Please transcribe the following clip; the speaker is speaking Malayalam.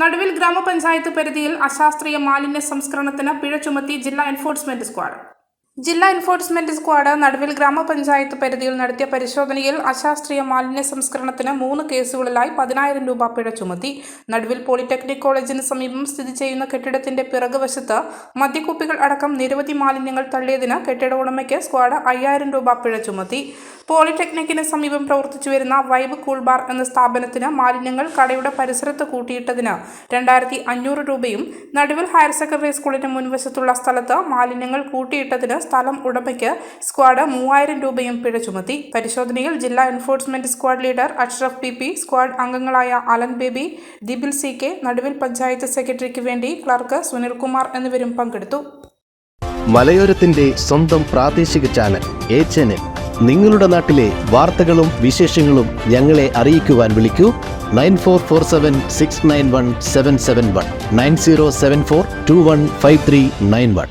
നടുവിൽ ഗ്രാമപഞ്ചായത്ത് പരിധിയിൽ അശാസ്ത്രീയ മാലിന്യ സംസ്കരണത്തിന് പിഴ ചുമത്തി ജില്ലാ എൻഫോഴ്സ്മെന്റ് സ്ക്വാഡ്. ജില്ലാ എൻഫോഴ്സ്മെന്റ് സ്ക്വാഡ് നടുവിൽ ഗ്രാമപഞ്ചായത്ത് പരിധിയിൽ നടത്തിയ പരിശോധനയിൽ അശാസ്ത്രീയ മാലിന്യ സംസ്കരണത്തിന് മൂന്ന് കേസുകളിലായി പതിനായിരം രൂപ പിഴ ചുമത്തി. നടുവിൽ പോളിടെക്നിക് കോളേജിന് സമീപം സ്ഥിതി ചെയ്യുന്ന കെട്ടിടത്തിന്റെ പിറകുവശത്ത് മദ്യക്കുപ്പികൾ അടക്കം നിരവധി മാലിന്യങ്ങൾ തള്ളിയതിന് കെട്ടിട ഉടമയ്ക്ക് സ്ക്വാഡ് അയ്യായിരം രൂപ പിഴ ചുമത്തി. പോളിടെക്നിക്കിന് സമീപം പ്രവർത്തിച്ചു വരുന്ന വൈബ് കൂൾ ബാർ എന്ന സ്ഥാപനത്തിന് മാലിന്യങ്ങൾ കടയുടെ പരിസരത്ത് കൂട്ടിയിട്ടതിന് രണ്ടായിരത്തി അഞ്ഞൂറ് രൂപയും. നടുവിൽ ഹയർ സെക്കൻഡറി സ്കൂളിന് മുൻവശത്തുള്ള സ്ഥലത്ത് മാലിന്യങ്ങൾ കൂട്ടിയിട്ടതിന് സ്ഥലം ഉടമയ്ക്ക് സ്ക്വാഡ് മൂവായിരം രൂപയും പിഴ ചുമത്തി. പരിശോധനയിൽ ജില്ലാ enforcement squad leader Ashraf P P squad അംഗങ്ങളായ Allen baby Dibil C K Naduvil panchayat സെക്രട്ടറിക്ക് വേണ്ടി ക്ലർക്ക് സുനിൽകുമാർ എന്നിവരും പങ്കെടുത്തു. മലയോരത്തിന്റെ സ്വന്തം പ്രാദേശിക ചാനൽ എ നിങ്ങളുടെ നാട്ടിലെ വാർത്തകളും വിശേഷങ്ങളും ഞങ്ങളെ അറിയിക്കുവാൻ വിളിക്കൂ. Nine four four seven six nine one seven seven one. Nine zero seven four two one five three nine one.